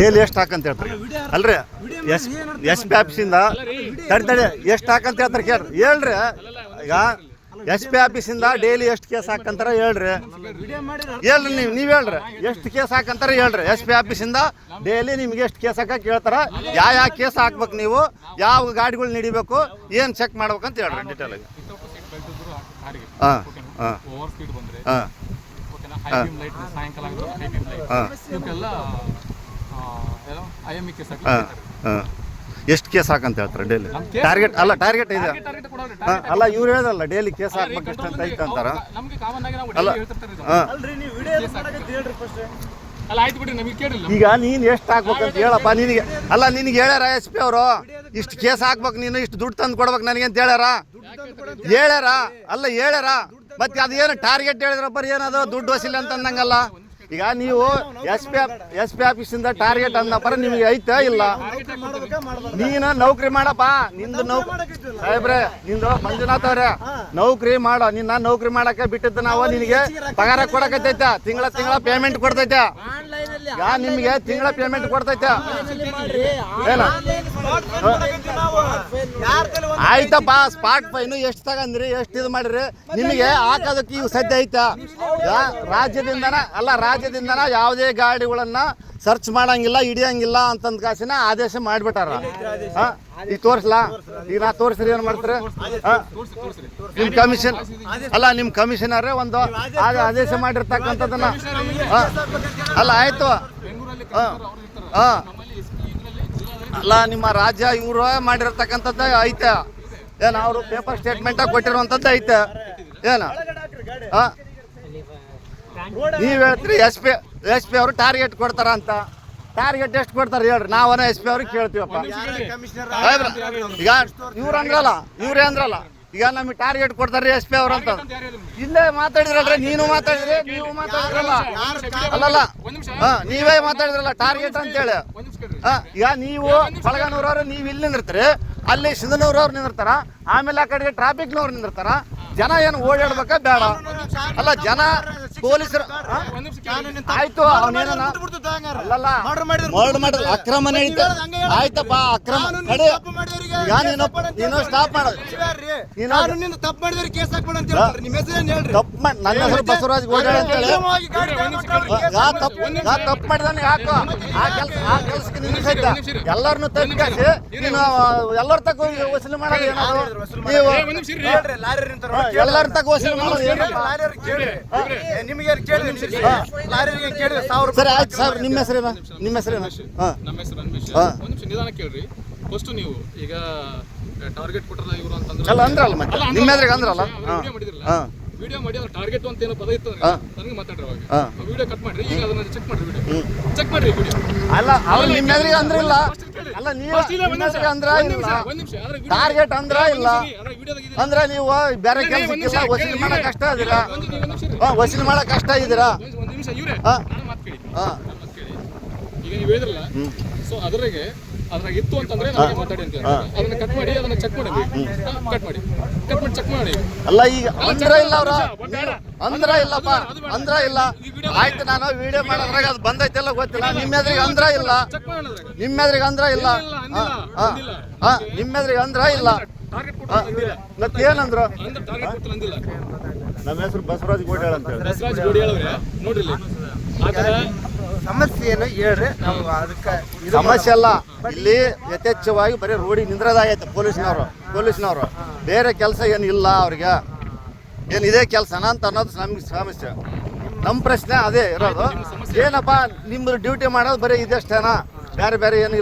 Daily ಎಷ್ಟು ಹಾಕಂತ ಹೇಳ್ತಾರೆ. ಅಲ್ರಿ ಎಸ್ ಎಸ್ ಪಿ ಆಫೀಸಿಂದ ತಡಿ ತಡಿ ಎಷ್ಟು ಹಾಕಂತ ಹೇಳ್ತಾರೆ ಕೇಳ್ರಿ. ಹೇಳ್ರಿ ಈಗ ಎಸ್ ಪಿ ಆಫೀಸಿಂದ ಡೈಲಿ ಎಷ್ಟು ಕೇಸ್ ಹಾಕಂತಾರ ಹೇಳ್ರಿ. ಹೇಳ್ರಿ ನೀವು ನೀವು ಹೇಳ್ರಿ ಎಷ್ಟು ಕೇಸ್ ಹಾಕಂತಾರ ಹೇಳ್ರಿ. ಎಸ್ ಪಿ ಆಫೀಸಿಂದ ಡೈಲಿ ನಿಮ್ಗೆ ಎಷ್ಟು ಕೇಸ್ ಹಾಕಕ್ಕೆ ಹೇಳ್ತಾರ. ಯಾವ ಯಾವ ಕೇಸ್ ಹಾಕ್ಬೇಕು ನೀವು ಯಾವ ಗಾಡಿಗಳು ನಡಿಬೇಕು ಏನು ಚೆಕ್ ಮಾಡ್ಬೇಕಂತ ಹೇಳ್ರಿ ಡೀಟೇಲ್ ಆಗಿ. ಹಾಂ ಹಾಂ ಹಾಂ ಹೈ. ಹೈ ಎಷ್ಟು ಕೇಸ್ ಹಾಕಂತ ಹೇಳ್ತಾರೆ ಡೈಲಿ ಟಾರ್ಗೆಟ್ ಅಲ್ಲ ಟಾರ್ಗೆಟ್ ಇದೆ ಟಾರ್ಗೆಟ್ ಕೊಡೋರು ಅಲ್ಲ ಇವ್ರು ಹೇಳಲ್ಲ ಡೈಲಿ ಕೇಸ್ ಹಾಕ್ಬೇಕು ಎಷ್ಟು ಅಂತ ಐತೆ ಅಂತಾರ ನಮಗೆ ಕಾಮನ್ ಆಗಿ ನಾವು ಅಲ್ಲ. ಈಗ ನೀನು ಎಷ್ಟು ಹಾಕ್ಬೇಕಂತ ಹೇಳಪ್ಪ ನಿನಗೆ ಅಲ್ಲ ನಿನಗೆ ಹೇಳ್ಯಾರ ಎಸ್ ಪಿ ಅವರು? ಇಷ್ಟು ಕೇಸ್ ಹಾಕ್ಬೇಕು ನೀನು ಇಷ್ಟು ದುಡ್ಡು ತಂದು ಕೊಡ್ಬೇಕು ನನಗೆ ಅಂತ ಹೇಳ್ಯಾರ? ಹೇಳ್ಯಾರ ಅಲ್ಲ ಹೇಳ್ಯಾರ. ಮತ್ತೆ ಅದೇನು ಟಾರ್ಗೆಟ್ ಹೇಳಿದ್ರಪ್ಪ ಏನದು ದುಡ್ಡು ವಸೂಲಿ ಅಂತ ಅಂದಂಗಲ್ಲ? ಈಗ ನೀವು ಎಸ್ ಪಿ ಎಸ್ ಪಿ ಆಫೀಸಿಂದ ಟಾರ್ಗೆಟ್ ಅಂದಪ್ಪ ನಿಮಗೆ ಐತೆ ಇಲ್ಲ? ನೀನು ನೌಕರಿ ಮಾಡಪ್ಪ. ನಿಂದು ನೌಕರಿ ಸಾಹೇಬ್ರೆ, ನಿಂದು ಮಂಜುನಾಥ್ ಅವ್ರೆ, ನೌಕರಿ ಮಾಡೋ. ನಿನ್ನ ನೌಕರಿ ಮಾಡಕ್ಕೆ ಬಿಟ್ಟಿದ್ದು ನಾವು ನಿನಗೆ ಪಗಾರ ಕೊಡಕತ್ತೈತ. ತಿಂಗಳ ತಿಂಗಳ ಪೇಮೆಂಟ್ ಕೊಡ್ತೈತೆ. ಈಗ ನಿಮಗೆ ತಿಂಗಳ ಪೇಮೆಂಟ್ ಕೊಡ್ತೈತೆ? ಏನ? ಆಯ್ತಪ್ಪ ಸ್ಪಾಟ್ ಫೈನ್ ಎಷ್ಟು ತಗಂದ್ರಿ ಎಷ್ಟು ಇದು ಮಾಡಿರಿ? ನಿಮಗೆ ಹಾಕೋದಕ್ಕೆ ಇವು ಸದ್ಯ ಐತಾ. ಯಾ- ರಾಜ್ಯದಿಂದನ ಅಲ್ಲ ರಾಜ್ಯದಿಂದನ ಯಾವುದೇ ಗಾಡಿಗಳನ್ನ ಸರ್ಚ್ ಮಾಡಂಗಿಲ್ಲ, ಹಿಡಿಯಂಗಿಲ್ಲ ಅಂತಂದ್ ಕಾಸಿನ ಆದೇಶ ಮಾಡಿಬಿಟ್ಟಾರ. ಈಗ ತೋರಿಸ್ಲಾ? ಈಗ ನಾ ತೋರಿಸ್ರಿ ಏನು ಮಾಡ್ತಾರೆ? ನಿಮ್ ಕಮಿಷನ್ ಅಲ್ಲ ನಿಮ್ಮ ಕಮಿಷನರೇ ಒಂದು ಆದೇಶ ಮಾಡಿರ್ತಕ್ಕಂಥದ್ದನ್ನ. ಅಲ್ಲ, ಆಯ್ತು. ಹಾ? ಅಲ್ಲ, ನಿಮ್ಮ ರಾಜ್ಯ ಇವರು ಮಾಡಿರ್ತಕ್ಕಂಥದ್ದು ಐತೆ. ಏನು ಅವರು ಪೇಪರ್ ಸ್ಟೇಟ್ಮೆಂಟ್ ಕೊಟ್ಟಿರುವಂಥದ್ದು ಐತೆ. ಏನು? ಹಾಂ? ನೀವು ಹೇಳ್ತೀರಿ ಎಸ್ ಪಿ ಎಸ್ ಪಿ ಅವರು ಟಾರ್ಗೆಟ್ ಕೊಡ್ತಾರ ಅಂತ. ಟಾರ್ಗೆಟ್ ಎಷ್ಟು ಕೊಡ್ತಾರೆ ಹೇಳ್ರಿ. ನಾವನ ಎಸ್ ಪಿ ಅವ್ರಿಗೆ ಕೇಳ್ತೀವಪ್ಪ? ಈಗ ಇವ್ರು ಅಂದ್ರಲ್ಲ ಅಂದ್ರಲ್ಲ ಈಗ ನಮಗೆ ಟಾರ್ಗೆಟ್ ಕೊಡ್ತಾರೆ ಎಸ್ ಪಿ ಅವ್ರ ಅಂತ. ಇಲ್ಲೇ ಮಾತಾಡಿದ್ರಲ್ರಿ ನೀನು ಮಾತಾಡಿದ್ರಿ ನೀವು ಮಾತಾಡಿದ್ರಲ್ಲ. ಅಲ್ಲಲ್ಲ ಹಾ ನೀವೇ ಮಾತಾಡಿದ್ರಲ್ಲ ಟಾರ್ಗೆಟ್ ಅಂತೇಳಿ ಹಾ, ಈಗ ನೀವು ಬಳಗನೂರವ್ರು ನೀವು ಇಲ್ಲಿ ನಿಂದಿರ್ತೀರಿ ಅಲ್ಲಿ ಸಿಂಧನೂರವ್ರು ನಿಂದಿರ್ತಾರ ಆಮೇಲೆ ಆ ಕಡೆಗೆ ಟ್ರಾಫಿಕ್ನವ್ರು ನಿಂದಿರ್ತಾರ. ಜನ ಏನು ಓಡಾಡ್ಬೇಕಾ ಬೇಡ. ಅಲ್ಲ ಜನ ಪೊಲೀಸರು ಆಯ್ತು ಮರ್ಡ್ ಮಾಡಿದ್ರೆ ಅಕ್ರಮ ನಡೀತ ಆಯ್ತಪ್ಪ ಅಕ್ರಮ ನೀನು ಸ್ಟಾಪ್ ಮಾಡೋದು ನೀನು ನಿನ್ನ ತಪ್ಪು ಮಾಡಿದ್ರೆ ಕೇಸ್ ಹಾಕ್ಬೇಡ ಅಂತ ಹೇಳ್ತಾರೆ. ನಿಮ್ಮ ಹೆಸರು ಏನ್ ಹೇಳ್ರಿ? ತಪ್ಪು ಮಾಡಿ ನನ್ನ ಹೆಸರು ಬಸವರಾಜ್ ಗೋಡಾಳ ಅಂತ ಹೇಳಿ. ತಪ್ಪು ಯಾ ತಪ್ಪು ಮಾಡಿದಾನೆ ಯಾಕೋ? ಆ ಕೆಲಸ ಆ ಕೆಲಸಕ್ಕೆ ನಿನ್ನ ಸಹಿತ. ಎಲ್ಲರನ್ನು ತಪ್ಪಿಸಿ. ನೀನು ಎಲ್ಲರ ತಕ್ಕ ವಸೂಲಿ ಮಾಡೋದು ಏನಾದ್ರು ನೀವು ಎಲ್ಲರ ತಕ್ಕ ವಸೂಲಿ ಮಾಡೋದು ಏನಪ್ಪ ನಿಮಗೆ ಲಾರಿಗೆ ಸಾವಿರ ಸರಿ ಆಯ್ತು ಸರ್ ನಿಮ್ಮ ಹೆಸರೇನ? ನಿಮ್ಮ ಹೆಸರೇನ? ಹಾಂ. ನಮ್ಮ ಹೆಸರು ಅನ್ವೇಷ್. ಹಾ. ಒಂದು ನಿಮಿಷ ನಿಧಾನ ಕೇಳ್ರಿ. ಫಸ್ಟ್ ನೀವು ಈಗ ಟಾರ್ಗೆಟ್ ಕೊಟ್ಟರಲ್ಲ ಇವರು ಅಂತಂದ್ರೆ ಅಲ್ಲ ಅಂದ್ರಲ್ಲ ಮತ್ತೆ. ನಿಮ್ಮ ಹೆಸರಿಗೆ ಅಂದ್ರಲ್ಲ? ಹಾಂ. ಹಾಂ. ವಿಡಿಯೋ ಮಾಡಿ ಅದ್ರ ಟಾರ್ಗೆಟ್ ಅಂತ ಏನೋ ಪದ ಇತ್ತು ನನಗೆ ಮಾತಾಡ್ರಿ ಅವಾಗ. ವಿಡಿಯೋ ಕಟ್ ಮಾಡ್ರಿ ಈಗ ಅದನ್ನ ಚೆಕ್ ಮಾಡ್ರಿ ವಿಡಿಯೋ ಚೆಕ್ ಮಾಡ್ರಿ ವಿಡಿಯೋ ಅಲ್ಲ ಅವ್ರು ನಿಮ್ಮ ಎದುರಿಗೆ ಅಂದ್ರಿಲ್ಲ ಅಲ್ಲ ನೀವು ಅಂದ್ರ ಇಲ್ಲ. ಟಾರ್ಗೆಟ್ ಅಂದ್ರ ಇಲ್ಲ. ಅಂದ್ರ ಅಂದ್ರೆ ನೀವು ಬೇರೆ ಕೆಲಸಕ್ಕಿಲ್ಲ ವಸೂಲಿ ಮಾಡಕ್ ಕಷ್ಟ ಇದೀರಾ ವಸೂಲಿ ಮಾಡಕ್ ಕಷ್ಟ ಇದೀರಾ ಹಾ. ನಾನು ಮಾತು ಕೇಳಿ ಹಾಂ ನಾನು ಮಾತು ಕೇಳಿ ಈಗ ನೀವು ಹೇಳಿದ್ರಲ್ಲ? ಸೊ ಅದ್ರಾಗೆ ಅದ್ರಾಗ ಇತ್ತು ಅಂತಂದ್ರೆ ನನಗೆ ಮಾತಾಡಿ ಅಂತ ಹೇಳ್ತಾರೆ. ಅದನ್ನ ಕಟ್ ಮಾಡಿ ಅದನ್ನ ಚೆಕ್ ಮಾಡಿ ಕಟ್ ಮಾಡಿ. ಕಟ್ ಮಾಡಿ ಚೆಕ್ ಮಾಡಿ. ಅಲ್ಲ ಈಗ ಅಂದ್ರ ಇಲ್ಲ ಅವ್ರ. ಅಂದ್ರ ಇಲ್ಲಪ್ಪ. ಅಂದ್ರ ಇಲ್ಲ. ಆಯ್ತು ನಾನು ವಿಡಿಯೋ ಮಾಡೋದ್ರಾಗ ಅದು ಬಂದೈತೆಲ್ಲ ಗೊತ್ತಿಲ್ಲ. ನಿಮ್ಮ ಎದುರಿಗೆ ಅಂದ್ರ ಇಲ್ಲ ಚೆಕ್ ಮಾಡಿ ಅದ್ರಾಗ. ನಿಮ್ಮ ಎದುರಿಗೆ ಅಂದ್ರ ಇಲ್ಲ. ಹಾಂ. ನಿಮ್ಮ ಎದುರಿಗೆ ಅಂದ್ರ ಇಲ್ಲ. ಟಾರ್ಗೆಟ್ ಹಾ, ಅಂದ್ರೆ ಅಂದಿಲ್ಲ. ನಮ್ಮ ಹೆಸರು ಬಸವರಾಜ್ ಗೋಡಾಳ ಅಂತ ಹೇಳಿ. ಬಸವರಾಜ್ ಗೋಡಿ ಹೇಳವ್ರೆ ನೋಡ್ರಿ ಇಲ್ಲಿ. ಆ ಥರ ಸಮಸ್ಯೆ ಏನು ಹೇಳ್ರಿ. ನಾವು ಅದಕ್ಕೆ ಸಮಸ್ಯೆ ಅಲ್ಲ. ಇಲ್ಲಿ ಯಥೇಚ್ಛವಾಗಿ ಬರೀ ರೋಡಿ ನಿಂದ್ರದಾಗೈತೆ ಪೊಲೀಸ್ನವರು ಪೊಲೀಸ್ನವರು. ಬೇರೆ ಕೆಲಸ ಏನು ಇಲ್ಲ ಅವ್ರಿಗೆ. ಏನು ಇದೇ ಕೆಲಸನ ಅಂತ ಅನ್ನೋದು ನಮ್ಗೆ ಸಮಸ್ಯೆ. ನಮ್ಮ ಪ್ರಶ್ನೆ ಅದೇ ಇರೋದು. ಏನಪ್ಪ ನಿಮ್ಮ ಡ್ಯೂಟಿ ಮಾಡೋದು ಬರೀ ಇದಷ್ಟೇನಾ ಬೇರೆ ಬೇರೆ ಏನು